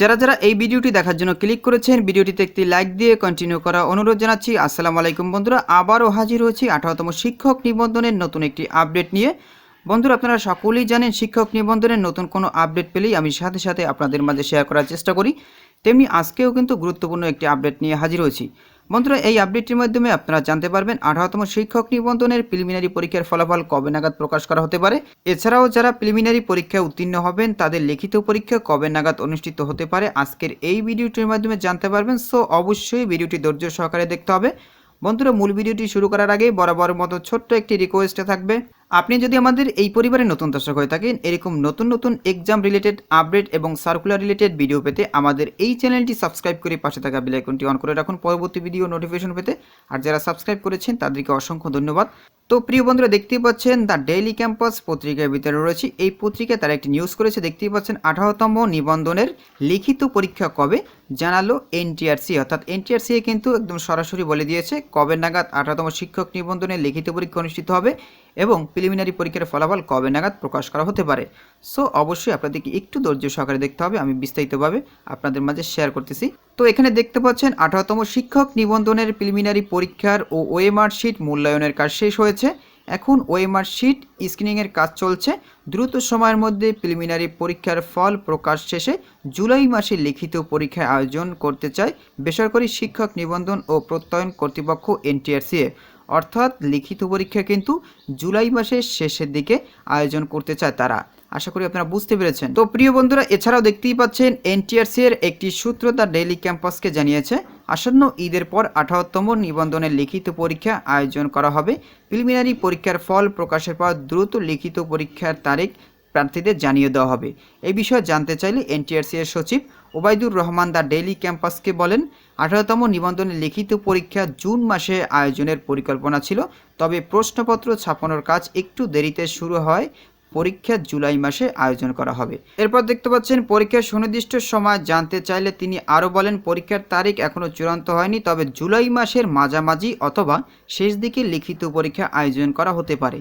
যারা যারা এই ভিডিওটি দেখার জন্য ক্লিক করেছেন, ভিডিওটিতে একটি লাইক দিয়ে কন্টিনিউ করা অনুরোধ জানাচ্ছি। আসসালামু আলাইকুম বন্ধুরা, আবারও হাজির হয়েছি আঠারোতম শিক্ষক নিবন্ধনের নতুন একটি আপডেট নিয়ে। বন্ধুরা, আপনারা সকলেই জানেন শিক্ষক নিবন্ধনের নতুন কোনো আপডেট পেলেই আমি সাথে সাথে আপনাদের মাঝে শেয়ার করার চেষ্টা করি। তেমনি আজকেও কিন্তু গুরুত্বপূর্ণ একটি আপডেট নিয়ে হাজির হয়েছি। বন্ধুরা, এই আপডেটটির মাধ্যমে আপনারা জানতে পারবেন আঠারোতম শিক্ষক নিবন্ধনের প্রিলিমিনারি পরীক্ষার ফলাফল কবে নাগাদ প্রকাশ করা হতে পারে। এছাড়াও যারা প্রিলিমিনারি পরীক্ষায় উত্তীর্ণ হবেন, তাদের লিখিত পরীক্ষা কবে নাগাদ অনুষ্ঠিত হতে পারে আজকের এই ভিডিওটির মাধ্যমে জানতে পারবেন। সো, অবশ্যই ভিডিওটি ধৈর্য সহকারে দেখতে হবে। বন্ধুরা, মূল ভিডিওটি শুরু করার আগে বরাবর মতো ছোট্ট একটি রিকোয়েস্টে থাকবে। আপনি যদি আমাদের এই পরিবারের নতুন দর্শক হয়ে থাকেন, এরকম নতুন নতুন এক্সাম রিলেটেড আপডেট এবং সার্কুলার রিলেটেড ভিডিও পেতে আমাদের এই চ্যানেলটি সাবস্ক্রাইব করে পাশে থাকা বেল আইকনটি অন করে রাখুন পরবর্তী ভিডিও নোটিফিকেশন পেতে। আর যারা সাবস্ক্রাইব করেছেন, তাদেরকে অসংখ্য ধন্যবাদ। তো প্রিয় বন্ধুরা, দেখতেই পাচ্ছেন দ্য ডেইলি ক্যাম্পাস পত্রিকার ভিতরে রয়েছে। এই পত্রিকায় তারা একটি নিউজ করেছে। দেখতেই পাচ্ছেন আঠারোতম নিবন্ধনের লিখিত পরীক্ষা কবে? জানালো এনটিআরসি অর্থাৎ এনটিআরসি কিন্তু একদম সরাসরি বলে দিয়েছে, কবে নাগাদ আঠারোতম শিক্ষক নিবন্ধনের লিখিত পরীক্ষা অনুষ্ঠিত হবে। এবং প্রিলিমিনারি পরীক্ষার ফলাফল কবে নাগাদ প্রকাশ করা হতে পারে। সো অবশ্যই আপনাদেরকে একটু ধৈর্য সহকারে দেখতে হবে, আমি বিস্তারিতভাবে আপনাদের মাঝে শেয়ার করতেছি। তো এখানে দেখতে পাচ্ছেন, আঠারোতম শিক্ষক নিবন্ধনের প্রিলিমিনারি পরীক্ষার ও ওএমআর শিট মূল্যায়নের কাজ শেষ হয়েছে। এখন ওএমআর শিট স্ক্রিনিংয়ের কাজ চলছে। দ্রুত সময়ের মধ্যে প্রিলিমিনারি পরীক্ষার ফল প্রকাশ শেষে জুলাই মাসে লিখিত পরীক্ষার আয়োজন করতে চায় বেসরকারি শিক্ষক নিবন্ধন ও প্রত্যয়ন কর্তৃপক্ষ এনটিআরসিএ। অর্থাৎ লিখিত পরীক্ষা কিন্তু জুলাই মাসের শেষের দিকে আয়োজন করতে চায় তারা। আশা করি আপনারা বুঝতে পেরেছেন। তো প্রিয় বন্ধুরা, এছাড়াও দেখতেই পাচ্ছেন, এনটিআরসি এর একটি সূত্র তার ডেইলি ক্যাম্পাসকে জানিয়েছে, আসন্ন ঈদের পর আঠারোতম নিবন্ধনের লিখিত পরীক্ষা আয়োজন করা হবে। প্রিলিমিনারি পরীক্ষার ফল প্রকাশের পর দ্রুত লিখিত পরীক্ষার তারিখ প্রার্থীদের জানিয়ে দেওয়া হবে। এই বিষয়ে জানতে চাইলে এনটিআরসি এর সচিব ওবায়দুর রহমান দা ডেইলি ক্যাম্পাসকে বলেন, আঠারোতম নিবন্ধনের লিখিত পরীক্ষা জুন মাসে আয়োজনের পরিকল্পনা ছিল, তবে প্রশ্নপত্র ছাপানোর কাজ একটু দেরিতে শুরু হয়। পরীক্ষা জুলাই মাসে আয়োজন করা হবে। এরপর দেখতে পাচ্ছেন, পরীক্ষার সুনির্দিষ্ট সময় জানতে চাইলে তিনি আরও বলেন, পরীক্ষার তারিখ এখনও চূড়ান্ত হয়নি, তবে জুলাই মাসের মাঝামাঝি অথবা শেষ দিকে লিখিত পরীক্ষা আয়োজন করা হতে পারে।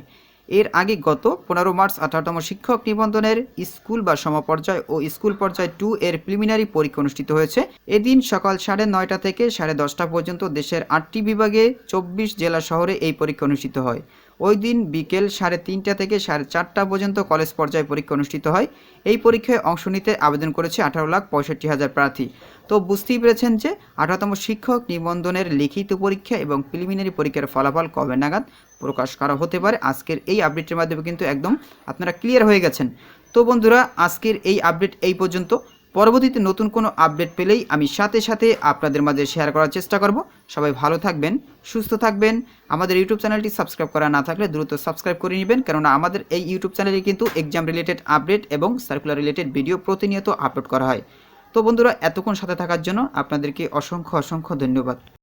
এর আগে গত পনেরো মার্চ আঠারোতম শিক্ষক নিবন্ধনের স্কুল বা সমপর্যায় ও স্কুল পর্যায় টু এর প্রিলিমিনারি পরীক্ষা অনুষ্ঠিত হয়েছে। এদিন সকাল সাড়ে নয়টা থেকে সাড়ে দশটা পর্যন্ত দেশের আটটি বিভাগে চব্বিশ জেলা শহরে এই পরীক্ষা অনুষ্ঠিত হয়। ওই দিন বিকেল সাড়ে তিনটা থেকে সাড়ে চারটা পর্যন্ত কলেজ পর্যায়ে পরীক্ষা অনুষ্ঠিত হয়। এই পরীক্ষায় অংশ নিতে আবেদন করেছে আঠারো লাখ পঁয়ষট্টি হাজার প্রার্থী। তো বুঝতেই পেরেছেন যে আঠারোতম শিক্ষক নিবন্ধনের লিখিত পরীক্ষা এবং প্রিলিমিনারি পরীক্ষার ফলাফল কবে নাগাদ প্রকাশ করা হতে পারে, আজকের এই আপডেটের মাধ্যমে কিন্তু একদম আপনারা ক্লিয়ার হয়ে গেছেন। তো বন্ধুরা, আজকের এই আপডেট এই পর্যন্ত। পরবর্তীতে নতুন কোনো আপডেট পেলেই আমি সাথে সাথে আপনাদের মাঝে শেয়ার করার চেষ্টা করব। সবাই ভালো থাকবেন, সুস্থ থাকবেন। আমাদের ইউটিউব চ্যানেলটি সাবস্ক্রাইব করা না থাকলে দ্রুত সাবস্ক্রাইব করে নেবেন, কেননা আমাদের এই ইউটিউব চ্যানেলে কিন্তু এক্সাম রিলেটেড আপডেট এবং সার্কুলার রিলেটেড ভিডিও প্রতিনিয়ত আপলোড করা হয়। তো বন্ধুরা, এতক্ষণ সাথে থাকার জন্য আপনাদেরকে অসংখ্য অসংখ্য ধন্যবাদ।